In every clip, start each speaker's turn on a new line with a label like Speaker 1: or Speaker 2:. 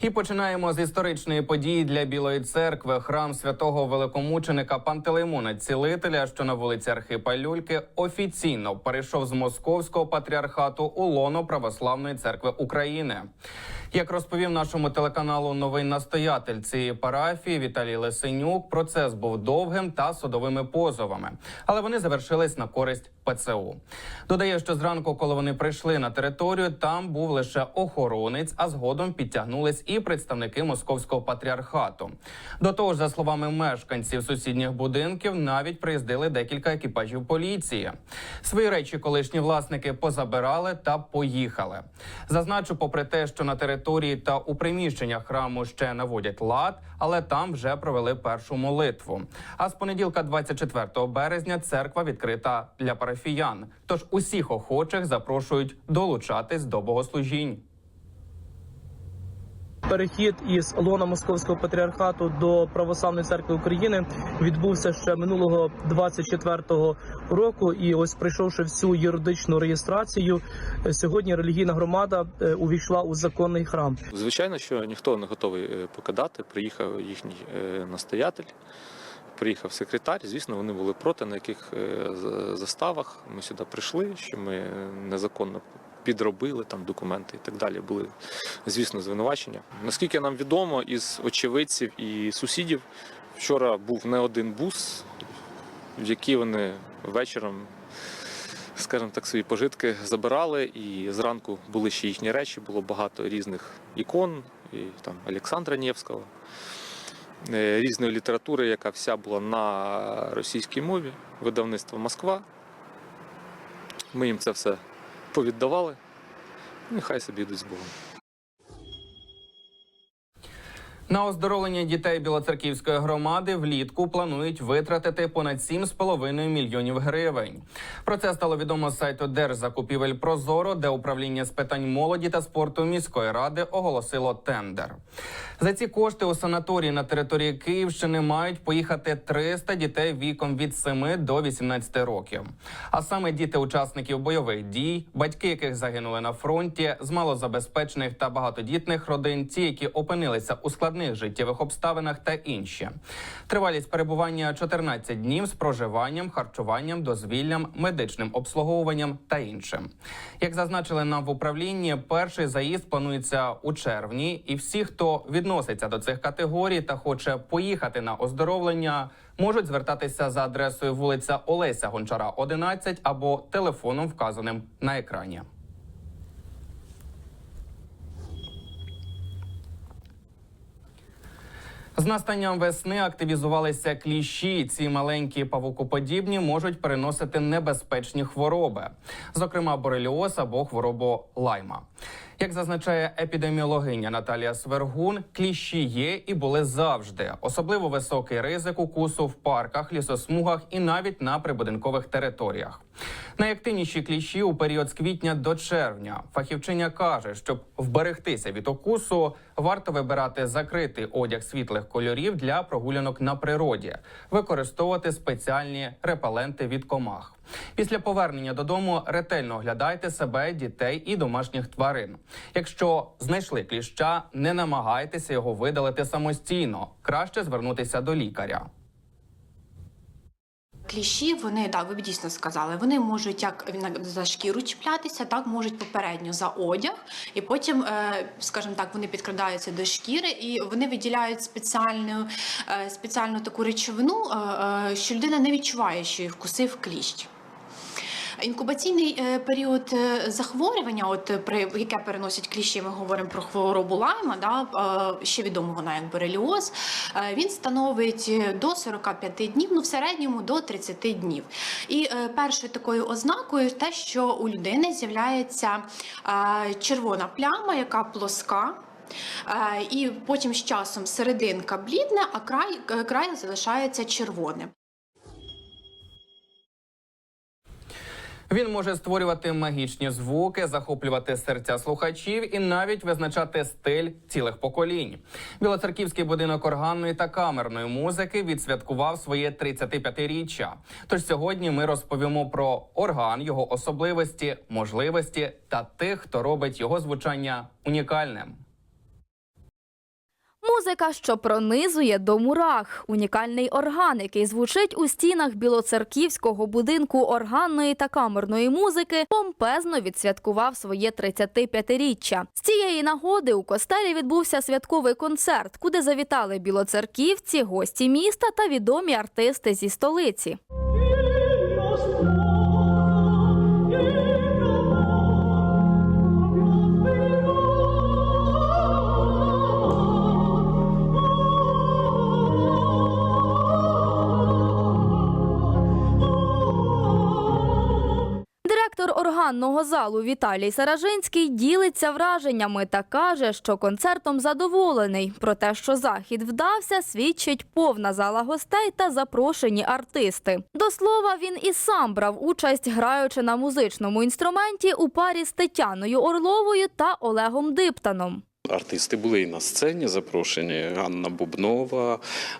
Speaker 1: І починаємо з історичної події для Білої церкви. Храм святого великомученика Пантелеймона Цілителя, що на вулиці Архипа Люльки, офіційно перейшов з московського патріархату у лоно Православної церкви України. Як розповів нашому телеканалу новий настоятель цієї парафії Віталій Лесенюк, процес був довгим та судовими позовами, але вони завершились на користь ПЦУ. Додає, що зранку, коли вони прийшли на територію, там був лише охоронець, а згодом підтягнулись і представники московського патріархату. До того ж, за словами мешканців сусідніх будинків, навіть приїздили декілька екіпажів поліції. Свої речі колишні власники позабирали та поїхали. Зазначу, попри те, що на території та у приміщеннях храму ще наводять лад, але там вже провели першу молитву. А з понеділка, 24 березня, церква відкрита для парафіян. Тож усіх охочих запрошують долучатись до богослужінь.
Speaker 2: Перехід із лона Московського патріархату до Православної церкви України відбувся ще минулого 24-го року. І ось пройшовши всю юридичну реєстрацію, е, сьогодні релігійна громада е, увійшла у законний храм.
Speaker 3: Звичайно, що ніхто не готовий е, покидати. Приїхав їхній настоятель, приїхав секретар. Звісно, вони були проти, на яких заставах ми сюди прийшли, що ми незаконно підробили там документи і так далі. Були, звісно, звинувачення. Наскільки нам відомо, із очевидців і сусідів вчора був не один бус, в який вони вечором скажімо так, свої пожитки забирали, і зранку були ще їхні речі, було багато різних ікон, і там Олександра Невського, е, різної літератури, яка вся була на російській мові, видавництво Москва. Ми їм це все повіддавали. Нехай собі йдуть з Богом.
Speaker 1: На оздоровлення дітей Білоцерківської громади влітку планують витратити понад 7,5 мільйонів гривень. Про це стало відомо з сайту Держзакупівель Прозоро, де управління з питань молоді та спорту міської ради оголосило тендер. За ці кошти у санаторії на території Київщини мають поїхати 300 дітей віком від 7 до 18 років. А саме діти учасників бойових дій, батьки яких загинули на фронті, з малозабезпечених та багатодітних родин, ті, які опинилися у складних життєвих обставинах та інші. Тривалість перебування 14 днів з проживанням, харчуванням, дозвіллям, медичним обслуговуванням та іншим. Як зазначили нам в управлінні, перший заїзд планується у червні, і всі, хто відноситься до цих категорій та хоче поїхати на оздоровлення, можуть звертатися за адресою вулиця Олеся Гончара, 11 або телефоном, вказаним на екрані. З настанням весни активізувалися кліщі. Ці маленькі павукоподібні можуть переносити небезпечні хвороби, зокрема бореліоз або хворобу лайма. Як зазначає епідеміологиня Наталія Свергун, кліщі є і були завжди. Особливо високий ризик укусу в парках, лісосмугах і навіть на прибудинкових територіях. Найактивніші кліщі у період з квітня до червня. Фахівчиня каже, щоб вберегтися від укусу, варто вибирати закритий одяг світлих кольорів для прогулянок на природі, використовувати спеціальні репеленти від комах. Після повернення додому ретельно оглядайте себе, дітей і домашніх тварин. Якщо знайшли кліща, не намагайтеся його видалити самостійно. Краще звернутися до лікаря.
Speaker 4: Кліщі, вони так, ви б дійсно сказали, вони можуть як за шкіру чіплятися, так можуть попередньо за одяг, і потім, е, скажімо так, вони підкрадаються до шкіри і вони виділяють спеціальну, е, спеціальну таку речовину, е, що людина не відчуває, що її вкусив кліщ. Інкубаційний е, період е, захворювання, от е, при яке переносять кліщі, ми говоримо про хворобу лайма, да, ще відомо вона як бореліоз, він становить до 45 днів, ну в середньому до 30 днів. І першою такою ознакою те, що у людини з'являється червона пляма, яка плоска. І потім з часом серединка блідне, а край, край залишається червоним.
Speaker 1: Він може створювати магічні звуки, захоплювати серця слухачів і навіть визначати стиль цілих поколінь. Білоцерківський будинок органної та камерної музики відсвяткував своє 35-річчя. Тож сьогодні ми розповімо про орган, його особливості, можливості та тих, хто робить його звучання унікальним.
Speaker 5: Музика, що пронизує до мурах. Унікальний орган, який звучить у стінах білоцерківського будинку органної та камерної музики, помпезно відсвяткував своє 35-річчя. З цієї нагоди у костелі відбувся святковий концерт, куди завітали білоцерківці, гості міста та відомі артисти зі столиці. Директор органного залу Віталій Саражинський ділиться враженнями та каже, що концертом задоволений. Про те, що захід вдався, свідчить повна зала гостей та запрошені артисти. До слова, він і сам брав участь, граючи на музичному інструменті у парі з Тетяною Орловою та Олегом Диптаном.
Speaker 6: Артисти були і на сцені запрошені. Ганна Бубнова,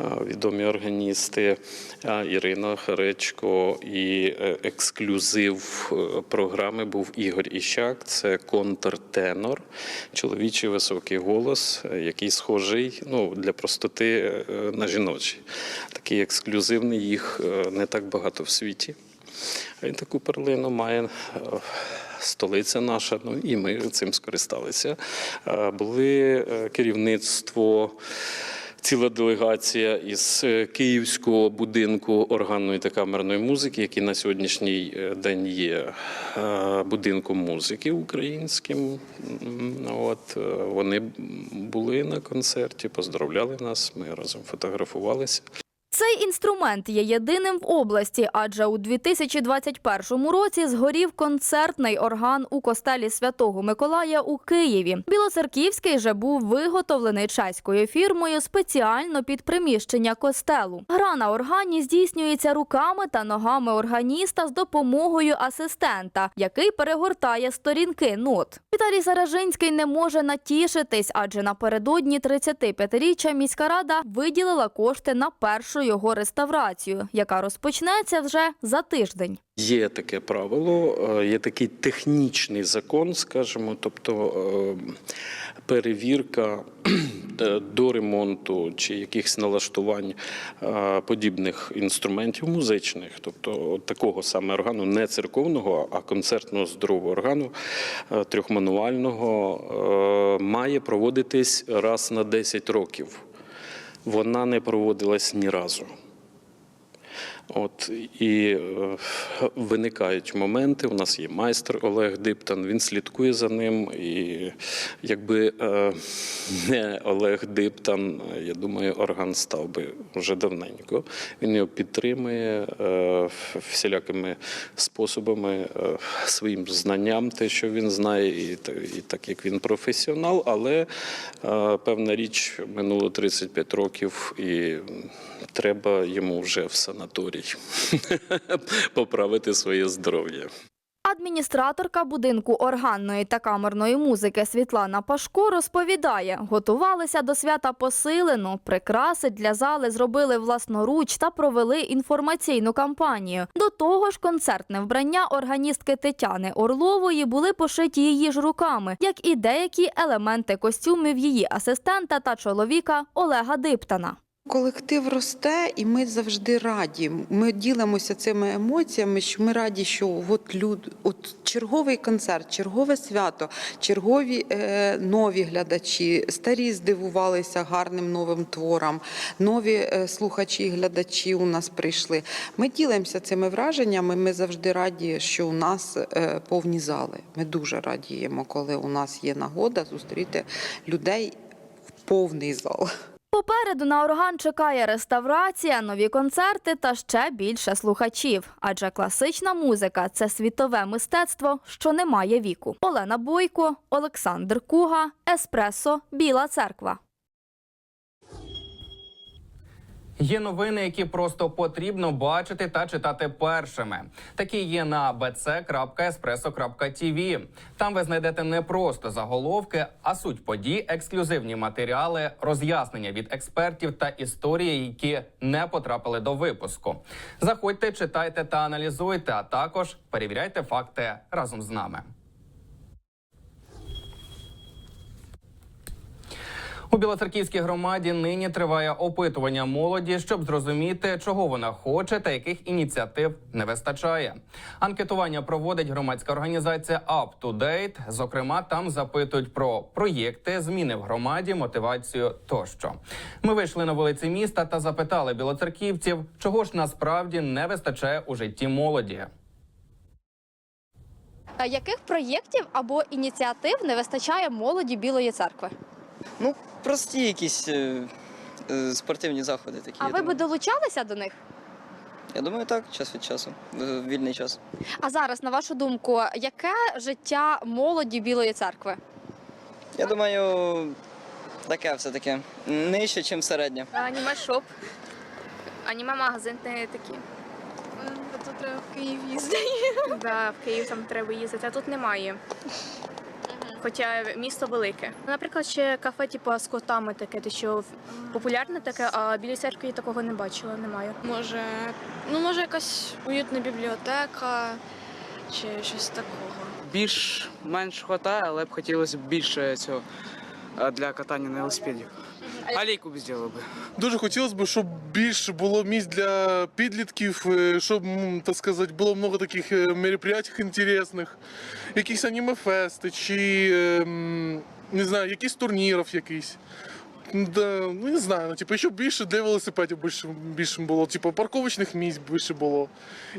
Speaker 6: е, відомі органісти, е, Ірина Харечко. І е, ексклюзив програми був Ігор Іщак. Це контртенор, чоловічий високий голос, який схожий ну, для простоти на жіночий. Такий ексклюзивний, їх не так багато в світі. Він таку перлину має столиця наша, ну і ми цим скористалися. Е, Були е, керівництво. Ціла делегація із е, Київського будинку органної та камерної музики, який на сьогоднішній день є будинком музики українським. От вони були на концерті, поздравляли нас. Ми разом фотографувалися.
Speaker 5: Цей інструмент є єдиним в області, адже у 2021 році згорів концертний орган у костелі Святого Миколая у Києві. Білоцерківський же був виготовлений чеською фірмою спеціально під приміщення костелу. Гра на органі здійснюється руками та ногами органіста з допомогою асистента, який перегортає сторінки нот. Віталій Саражинський не може натішитись, адже напередодні 35-річчя міська рада виділила кошти на першу його реставрацію, яка розпочнеться вже за тиждень.
Speaker 6: Є таке правило, е, є такий технічний закон, скажімо, тобто е, перевірка е, до ремонту чи якихось налаштувань подібних інструментів музичних, тобто такого саме органу, не церковного, а концертного здорового органу трьохмануального, має проводитись раз на 10 років. Вона не проводилась ні разу. От і е, виникають моменти. У нас є майстер Олег Диптан. Він слідкує за ним. І якби е, не Олег Диптан, я думаю, орган став би вже давненько. Він його підтримує е, всілякими способами, своїм знанням, те, що він знає, і, та- і так як він професіонал. Але певна річ минуло 35 років, і треба йому вже в санаторій поправити своє здоров'я.
Speaker 5: Адміністраторка будинку органної та камерної музики Світлана Пашко розповідає, готувалися до свята посилено, прикраси для зали зробили власноруч та провели інформаційну кампанію. До того ж, концертне вбрання органістки Тетяни Орлової були пошиті її ж руками, як і деякі елементи костюмів її асистента та чоловіка Олега Диптана.
Speaker 7: Колектив росте, і ми завжди раді. Ми ділимося цими емоціями, що ми раді, що от люд, от черговий концерт, чергове свято, чергові е, нові глядачі, старі здивувалися гарним новим творам, нові е, слухачі, і глядачі у нас прийшли. Ми ділимося цими враженнями. Ми завжди раді, що у нас е, повні зали. Ми дуже радіємо, коли у нас є нагода зустріти людей в повний зал.
Speaker 5: Попереду на орган чекає реставрація, нові концерти та ще більше слухачів. Адже класична музика це світове мистецтво, що не має віку. Олена Бойко, Олександр Куга, Еспресо, Біла Церква.
Speaker 1: Є новини, які просто потрібно бачити та читати першими. Такі є на bc.espresso.tv. Там ви знайдете не просто заголовки, а суть подій, ексклюзивні матеріали, роз'яснення від експертів та історії, які не потрапили до випуску. Заходьте, читайте та аналізуйте, а також перевіряйте факти разом з нами. У Білоцерківській громаді нині триває опитування молоді, щоб зрозуміти, чого вона хоче та яких ініціатив не вистачає. Анкетування проводить громадська організація Up to Date. Зокрема, там запитують про проєкти, зміни в громаді, мотивацію тощо. Ми вийшли на вулиці міста та запитали білоцерківців, чого ж насправді не вистачає у житті молоді.
Speaker 5: Яких проєктів або ініціатив не вистачає молоді Білої церкви?
Speaker 8: Ну, прості якісь е, е, спортивні заходи такі.
Speaker 5: А
Speaker 8: я
Speaker 5: ви би
Speaker 8: думаю.
Speaker 5: долучалися до них?
Speaker 8: Я думаю, так, час від часу, в вільний час.
Speaker 5: А зараз, на вашу думку, яке життя молоді Білої церкви?
Speaker 8: Я думаю, таке все-таки нижче, ніж середнє.
Speaker 9: Аніме шоп. Аніме магазин не такі.
Speaker 10: Тут треба в Київ їздити.
Speaker 9: Да, в Київ там треба їздити, а тут немає. Хоча місто велике. Наприклад, ще кафе, типу, з котами таке, те, що популярне таке, а біля церкві я такого не бачила, немає.
Speaker 10: Може, ну може якась уютна бібліотека чи щось такого.
Speaker 11: більш-менш хватає, але б хотілося б більше цього для катання на велосипеді. Алейку б зробили би.
Speaker 12: Дуже хотілося б, щоб більше було місць для підлітків, е, щоб, так сказати, було много таких е, мероприятий інтересних, якісь аніме-фести, чи е, не знаю, якісь турнірів якийсь. Да, ну не знаю, ну, типу, щоб більше для велосипедів більше, більше було, типу, парковочних місць більше було.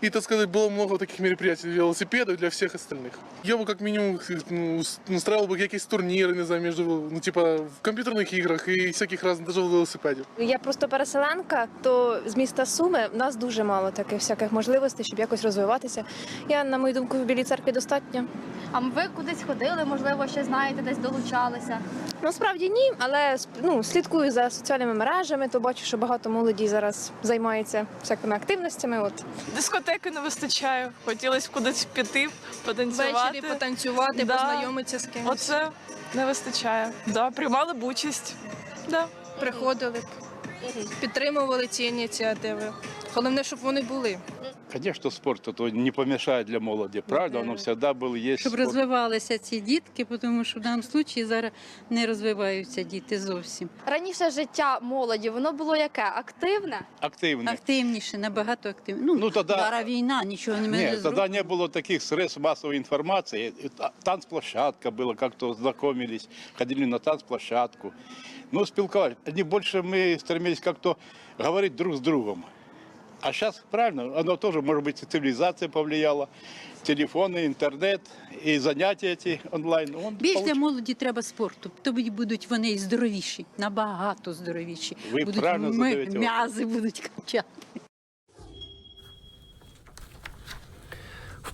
Speaker 12: І, так сказати, було много таких мероприятий для велосипедів, для всіх остальних. Я бы как минимум ну, устраивал бы якісь турніри, не знаю, между, ну, типа, в комп'ютерних іграх і всяких разних, даже в велосипеді.
Speaker 13: Я просто переселенка, то з міста Суми в нас дуже мало таких всяких можливостей, щоб якось розвиватися. Я, на мою думку, в Білій церкві достатньо.
Speaker 5: А ви кудись ходили, можливо, ще знаєте, десь долучалися?
Speaker 13: Насправді ні, але ну, слідкую за соціальними мережами, то бачу, що багато молоді зараз займається всякими активностями. От
Speaker 10: Дискотеки не вистачає. Хотілося б кудись піти, потанцювати.
Speaker 9: Ввечері потанцювати,
Speaker 10: Да.
Speaker 9: познайомитися з кимось.
Speaker 10: Оце не вистачає. Да, приймали б участь. Да.
Speaker 9: Приходили б, підтримували ці ініціативи. Головне, щоб вони були.
Speaker 14: Конечно, спорт это не помешает для молоді, правда? Воно завжди було, є
Speaker 15: Щоб
Speaker 14: спорт.
Speaker 15: розвивалися ці дітки, тому що в даному випадку зараз не розвиваються діти зовсім.
Speaker 5: Раніше життя молоді воно було яке? Активне?
Speaker 14: активне.
Speaker 15: Активніше, набагато активніше. Ну,
Speaker 14: Ну, тоді,
Speaker 15: зараз війна, нічого не
Speaker 14: ні,
Speaker 15: не
Speaker 14: тоді
Speaker 15: зробимо.
Speaker 14: не було таких средств массовой информации. И та- Танцплощадка была, как-то знакомились, ходили на танцплощадку. Ну, спілкувались. Они больше мы стремились как-то говорить друг с другом. А сейчас, правильно, оно тоже, может быть, и цивилизация повлияла, телефоны, интернет и занятия эти онлайн. Он
Speaker 15: Більш для
Speaker 14: получ-
Speaker 15: молоді треба спорту, тоді будуть вони і здоровіші, набагато здоровіші.
Speaker 14: Ви
Speaker 15: будуть
Speaker 14: правильно
Speaker 15: ми-
Speaker 14: задаєте
Speaker 15: м'язи будуть качати.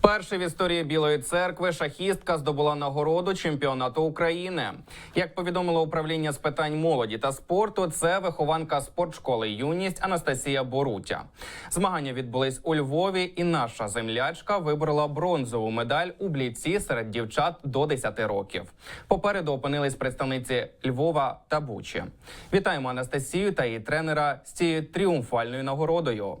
Speaker 1: Вперше в історії Білої церкви шахістка здобула нагороду чемпіонату України. Як повідомило управління з питань молоді та спорту, це вихованка спортшколи Юність Анастасія Борутя. Змагання відбулись у Львові, і наша землячка виборола бронзову медаль у бліці серед дівчат до 10 років. Попереду опинились представниці Львова та Бучі. Вітаємо Анастасію та її тренера з цією тріумфальною нагородою.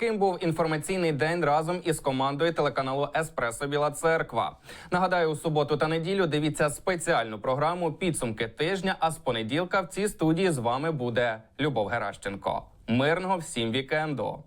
Speaker 1: Таким був інформаційний день разом із командою телеканалу Еспресо Біла Церква. Нагадаю, у суботу та неділю дивіться спеціальну програму Підсумки тижня. А з понеділка в цій студії з вами буде Любов Геращенко. Мирного всім вікенду.